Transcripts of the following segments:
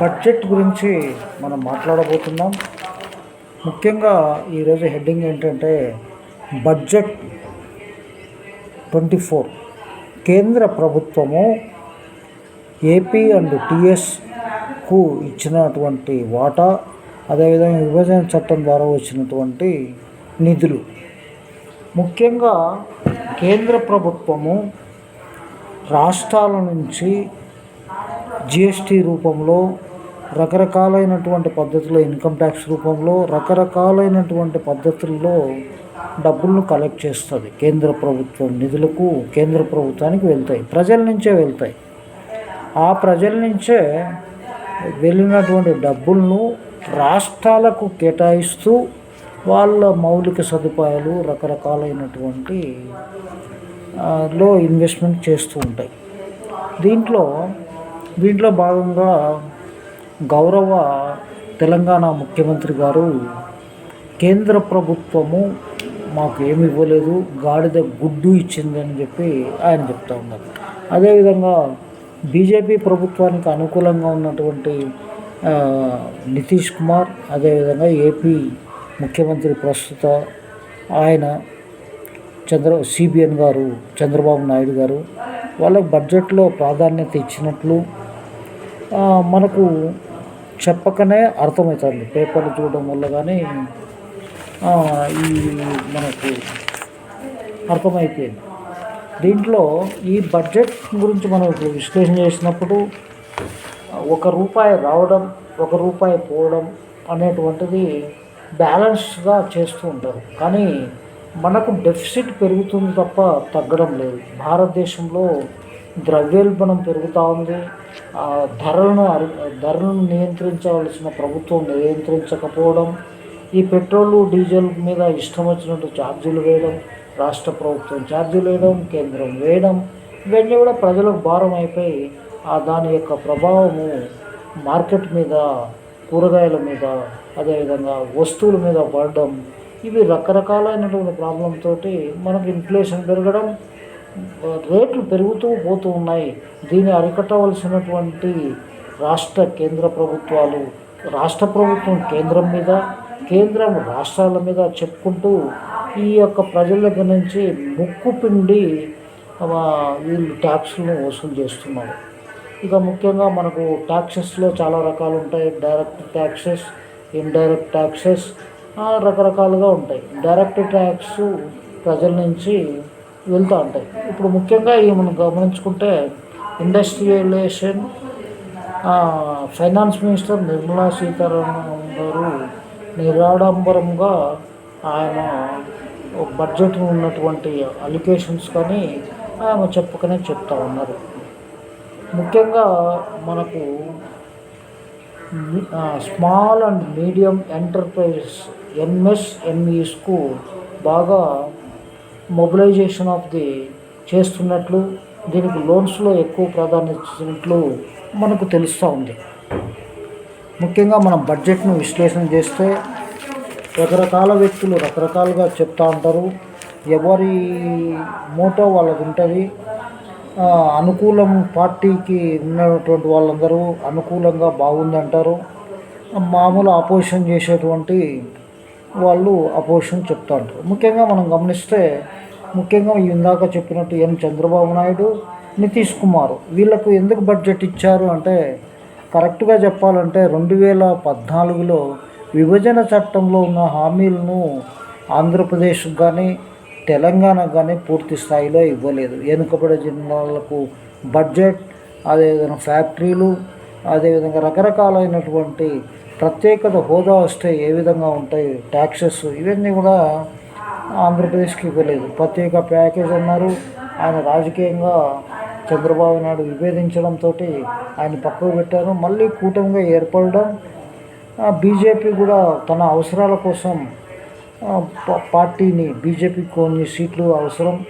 Budget గురించి మనం మాట్లాడబోతున్నాం. ముఖ్యంగా ఈరోజు హెడ్డింగ్ ఏంటంటే బడ్జెట్ ట్వంటీ ఫోర్. కేంద్ర ప్రభుత్వము ఏపీ అండ్ టిఎస్కు ఇచ్చినటువంటి వాటా అదేవిధంగా విభజన చట్టం ద్వారా వచ్చినటువంటి నిధులు. ముఖ్యంగా కేంద్ర ప్రభుత్వము రాష్ట్రాల నుంచి జిఎస్టీ రూపంలో రకరకాలైనటువంటి పద్ధతిలో ఇన్కమ్ ట్యాక్స్ రూపంలో రకరకాలైనటువంటి పద్ధతుల్లో డబ్బులను కలెక్ట్ చేస్తుంది. కేంద్ర ప్రభుత్వం నిధులకు కేంద్ర ప్రభుత్వానికి వెళ్తాయి. ప్రజల నుంచే వెళ్తాయి. ఆ ప్రజల నుంచే వెళ్ళినటువంటి డబ్బులను రాష్ట్రాలకు కేటాయిస్తూ వాళ్ళ మౌలిక సదుపాయాలు రకరకాలైనటువంటి లో ఇన్వెస్ట్మెంట్ చేస్తూ ఉంటాయి. దీంట్లో దీంట్లో భాగంగా గౌరవ తెలంగాణ ముఖ్యమంత్రి గారు కేంద్ర ప్రభుత్వము మాకు ఏమి ఇవ్వలేదు గాడిద గుడ్డు ఇచ్చింది అని చెప్పి ఆయన చెప్తా ఉన్నారు. అదేవిధంగా బీజేపీ ప్రభుత్వానికి అనుకూలంగా ఉన్నటువంటి నితీష్ కుమార్ అదేవిధంగా ఏపీ ముఖ్యమంత్రి ప్రస్తుత ఆయన చంద్ర సిబిఎన్ గారు చంద్రబాబు నాయుడు గారు వాళ్ళ బడ్జెట్లో ప్రాధాన్యత ఇచ్చినట్లు మనకు చెప్పకనే అర్థమవుతుంది. పేపర్లు చూడడం వల్ల కానీ ఈ మనకు అర్థమైపోయింది. దీంట్లో ఈ బడ్జెట్ గురించి మనం ఇప్పుడు విశ్లేషణ చేసినప్పుడు ఒక రూపాయి రావడం ఒక రూపాయి పోవడం అనేటువంటిది బ్యాలెన్స్గా చేస్తూ ఉంటారు. కానీ మనకు డెఫిసిట్ పెరుగుతుంది తప్ప తగ్గడం లేదు. భారతదేశంలో ద్రవ్యోల్బణం పెరుగుతూ ఉంది. ఆ, ధరలను ధరలను నియంత్రించవలసిన ప్రభుత్వం నియంత్రించకపోవడం ఈ పెట్రోలు డీజిల్ మీద ఇష్టం వచ్చినట్టు ఛార్జీలు వేయడం రాష్ట్ర ప్రభుత్వం ఛార్జీలు వేయడం కేంద్రం వేయడం ఇవన్నీ కూడా ప్రజలకు భారం అయిపోయి ఆ దాని యొక్క ప్రభావము మార్కెట్ మీద కూరగాయల మీద అదేవిధంగా వస్తువుల మీద పడడం ఇవి రకరకాలైనటువంటి ప్రాబ్లం తోటి మనకు ఇన్ఫ్లేషన్ పెరగడం రేట్లు పెరుగుతూ పోతూ ఉన్నాయి. దీన్ని అరికట్టవలసినటువంటి రాష్ట్ర కేంద్ర ప్రభుత్వాలు రాష్ట్ర ప్రభుత్వం కేంద్రం మీద కేంద్రం రాష్ట్రాల మీద చెప్పుకుంటూ ఈ యొక్క ప్రజల దగ్గర నుంచి ముక్కు పిండి వీళ్ళు ట్యాక్స్లను వసూలు చేస్తున్నారు. ఇక ముఖ్యంగా మనకు ట్యాక్సెస్లో చాలా రకాలు ఉంటాయి. డైరెక్ట్ ట్యాక్సెస్ ఇండైరెక్ట్ ట్యాక్సెస్ రకరకాలుగా ఉంటాయి. డైరెక్ట్ ట్యాక్స్ ప్రజల నుంచి వెళ్తూ ఉంటాయి. ఇప్పుడు ముఖ్యంగా ఇవి మనం గమనించుకుంటే industrialization finance minister Nirmala Sitharaman garu నిరాడంబరంగా ఆయన బడ్జెట్ ఉన్నటువంటి అలికేషన్స్ కానీ ఆమె చెప్పకనే చెప్తా ఉన్నారు. ముఖ్యంగా మనకు స్మాల్ అండ్ మీడియం ఎంటర్ప్రైజెస్ ఎంఎస్ఎంఈస్కు బాగా మొబిలైజేషన్ ఆఫ్ ది చేస్తున్నట్లు దీనికి లోన్స్లో ఎక్కువ ప్రాధాన్యత ఇచ్చినట్లు మనకు తెలుస్తూ ఉంది. ముఖ్యంగా మనం బడ్జెట్ను విశ్లేషణ చేస్తే రకరకాల వ్యక్తులు రకరకాలుగా చెప్తూ ఉంటారు. ఎవరి మోటో వాళ్ళకి ఉంటుంది. అనుకూలం పార్టీకి ఉన్నటువంటి వాళ్ళందరూ అనుకూలంగా బాగుందంటారు. మామూలు ఆపోజిషన్ చేసేటువంటి వాళ్ళు అపోజిషన్ చెప్తా ఉంటారు. ముఖ్యంగా మనం గమనిస్తే ముఖ్యంగా ఇందాక చెప్పినట్టు ఎన్ చంద్రబాబు నాయుడు నితీష్ కుమార్ వీళ్ళకు ఎందుకు బడ్జెట్ ఇచ్చారు అంటే కరెక్ట్గా చెప్పాలంటే రెండు వేల పద్నాలుగులో విభజన చట్టంలో ఉన్న హామీలను ఆంధ్రప్రదేశ్ కానీ తెలంగాణకు కానీ పూర్తి స్థాయిలో ఇవ్వలేదు. వెనుకబడే జిల్లాలకు బడ్జెట్ అదేవిధంగా ఫ్యాక్టరీలు అదేవిధంగా రకరకాలైనటువంటి ప్రత్యేకత హోదా వస్తే ఏ విధంగా ఉంటాయి? ట్యాక్సెస్ ఇవన్నీ కూడా ఆంధ్రప్రదేశ్కి ఇవ్వలేదు. ప్రత్యేక ప్యాకేజ్ అన్నారు. ఆయన రాజకీయంగా చంద్రబాబు నాయుడు విభేదించడంతో ఆయన పక్కకు పెట్టారు. మళ్ళీ కూటమిగా ఏర్పడడం బీజేపీ కూడా తన అవసరాల కోసం ప- పార్టీని బీజేపీకి కొన్ని సీట్లు అవసరం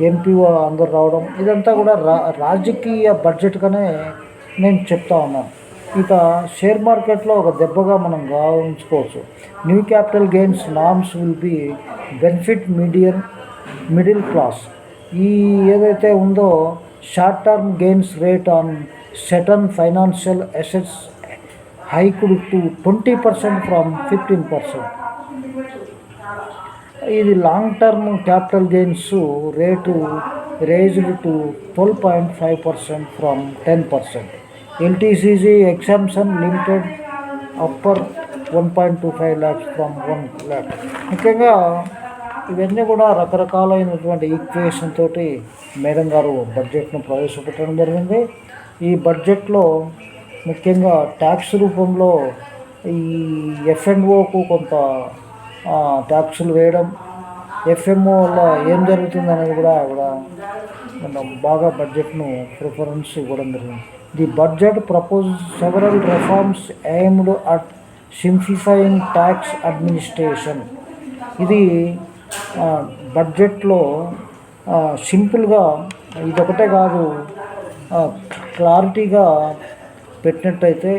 ఎంపీ అందరు రావడం ఇదంతా కూడా రా రాజకీయ బడ్జెట్గానే నేను చెప్తా ఉన్నాను. ఇక షేర్ మార్కెట్లో ఒక దెబ్బగా మనం గావించుకోవచ్చు new capital gains norms will be benefit medium middle class ఈ ఏదైతే ఉందో short term gains rate on certain financial assets hiked to twenty percent from fifteen percent ఇది long term capital gains rate raised to twelve point five percent from ten percent LTCG exemption limited upper one point two five lakhs from one lakh ముఖ్యంగా ఇవన్నీ కూడా రకరకాలైనటువంటి equation తోటి madam గారు బడ్జెట్ను ప్రవేశపెట్టడం జరిగింది. ఈ బడ్జెట్లో ముఖ్యంగా ట్యాక్స్ రూపంలో ఈ ఎఫ్ఎన్ఓకు కొంత ట్యాక్స్లు ట్యాక్సులు వేయడం ఎఫ్ఎంఓ వల్ల ఏం జరుగుతుంది అనేది కూడా ఆవిడ మనం బాగా బడ్జెట్ను ప్రిఫరెన్స్ ఇవ్వడం జరిగింది. The budget propose several reforms aimed at simplifying tax administration ఇది బడ్జెట్లో సింపుల్గా ఇదొకటే కాదు క్లారిటీగా పెట్టినట్టయితే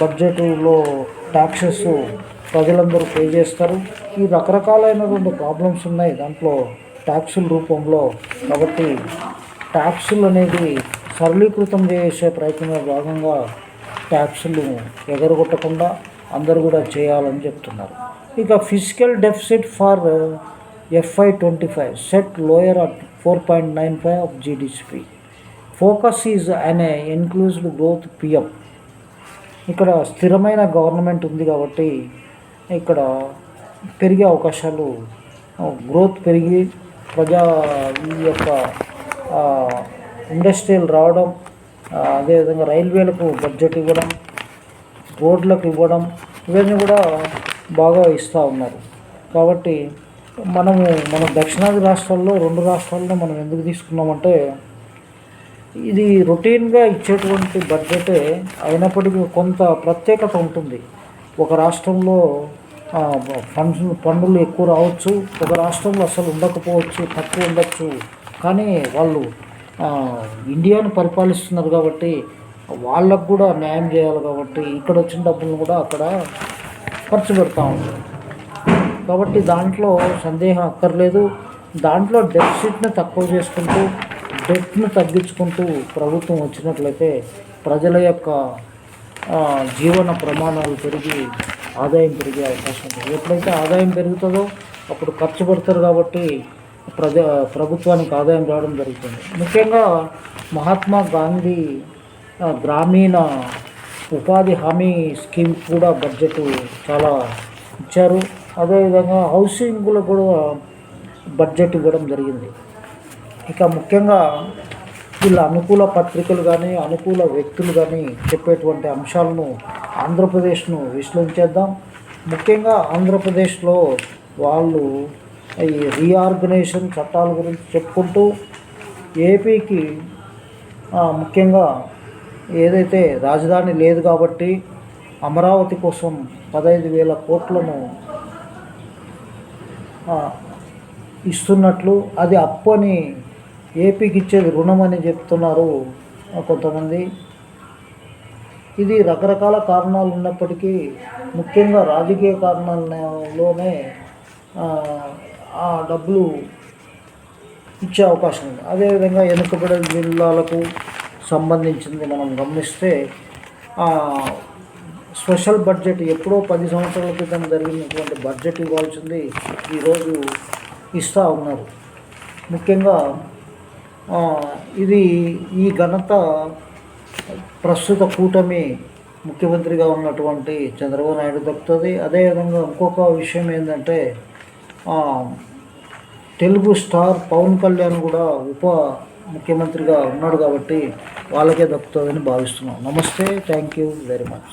బడ్జెట్లో ట్యాక్సెస్ ప్రజలందరూ పే చేస్తారు. ఈ రకరకాలైనటువంటి ప్రాబ్లమ్స్ ఉన్నాయి. దాంట్లో ట్యాక్సుల రూపంలో. కాబట్టి ట్యాక్సులు అనేది సరళీకృతం చేసే ప్రయత్నంలో భాగంగా ట్యాక్స్లు ఎగరగొట్టకుండా అందరూ కూడా చేయాలని చెప్తున్నారు. ఇక physical deficit for FY twenty five set lower at four point nine five of GDCP focus is అనే ఇన్క్లూజ్డ్ గ్రోత్ పిఎం. ఇక్కడ స్థిరమైన గవర్నమెంట్ ఉంది కాబట్టి ఇక్కడ పెరిగే అవకాశాలు గ్రోత్ పెరిగి ప్రజా ఈ యొక్క ఇండస్ట్రీలు ఇండస్ట్రియల్ రావడం అదేవిధంగా రైల్వేలకు బడ్జెట్ ఇవ్వడం రోడ్లకు ఇవ్వడం ఇవన్నీ కూడా బాగా ఇస్తూ ఉన్నారు. కాబట్టి మనము మన దక్షిణాది రాష్ట్రాల్లో రెండు రాష్ట్రాల్లో మనం ఎందుకు తీసుకున్నామంటే ఇది రొటీన్గా ఇచ్చేటువంటి బడ్జెటే అయినప్పటికీ కొంత ప్రత్యేకత ఉంటుంది. ఒక రాష్ట్రంలో ఫండ్స్ పన్నులు ఎక్కువ రావచ్చు ఒక రాష్ట్రంలో అసలు ఉండకపోవచ్చు తక్కువ ఉండొచ్చు. కానీ వాళ్ళు ఇండియాను పరిపాలిస్తున్నారు కాబట్టి వాళ్ళకు కూడా న్యాయం చేయాలి కాబట్టి ఇక్కడ వచ్చిన డబ్బులను కూడా అక్కడ ఖర్చు పెడతా ఉంటారు కాబట్టి దాంట్లో సందేహం అక్కర్లేదు. దాంట్లో డెఫిసిట్ని తక్కువ చేసుకుంటూ డెట్ను తగ్గించుకుంటూ ప్రభుత్వం వచ్చినట్లయితే ప్రజల యొక్క జీవన ప్రమాణాలు పెరిగి ఆదాయం పెరిగే అవకాశం ఉంది. ఎప్పుడైతే ఆదాయం పెరుగుతుందో అప్పుడు ఖర్చు పెడతారు కాబట్టి ప్రజా ప్రభుత్వానికి ఆదాయం రావడం జరుగుతుంది. ముఖ్యంగా మహాత్మా గాంధీ గ్రామీణ ఉపాధి హామీ స్కీమ్ కూడా బడ్జెట్ చాలా ఇచ్చారు. అదేవిధంగా హౌసింగ్లో కూడా బడ్జెట్ ఇవ్వడం జరిగింది. ఇక ముఖ్యంగా వీళ్ళ అనుకూల పత్రికలు కానీ అనుకూల వ్యక్తులు కానీ చెప్పేటువంటి అంశాలను ఆంధ్రప్రదేశ్ను విశ్లేషించేద్దాం. ముఖ్యంగా ఆంధ్రప్రదేశ్లో వాళ్ళు ఈ రీఆర్గనైజేషన్ చట్టాల గురించి చెప్పుకుంటూ ఏపీకి ముఖ్యంగా ఏదైతే రాజధాని లేదు కాబట్టి అమరావతి కోసం పదహైదు వేల కోట్లను ఇస్తున్నట్లు అది అప్పు అని ఏపీకి ఇచ్చేది రుణం అని చెప్తున్నారు కొంతమంది. ఇది రకరకాల కారణాలు ఉన్నప్పటికీ ముఖ్యంగా రాజకీయ కారణాలలోనే ఆ, డబ్బులు ఇచ్చే అవకాశం ఉంది. అదేవిధంగా వెనుకబడిన జిల్లాలకు సంబంధించింది మనం గమనిస్తే స్పెషల్ బడ్జెట్ ఎప్పుడో పది సంవత్సరాల క్రితం జరిగినటువంటి బడ్జెట్ ఇవ్వాల్సింది ఈరోజు ఇస్తూ ఉన్నారు. ముఖ్యంగా ఇది ఈ ఘనత ప్రస్తుత కూటమి ముఖ్యమంత్రిగా ఉన్నటువంటి చంద్రబాబు నాయుడు దక్కుతుంది. అదేవిధంగా ఇంకొక విషయం ఏంటంటే తెలుగు స్టార్ పవన్ కళ్యాణ్ కూడా ఉప ముఖ్యమంత్రిగా ఉన్నాడు కాబట్టి వాళ్ళకే దక్కుతుందని భావిస్తున్నాం. నమస్తే థ్యాంక్ యూ వెరీ మచ్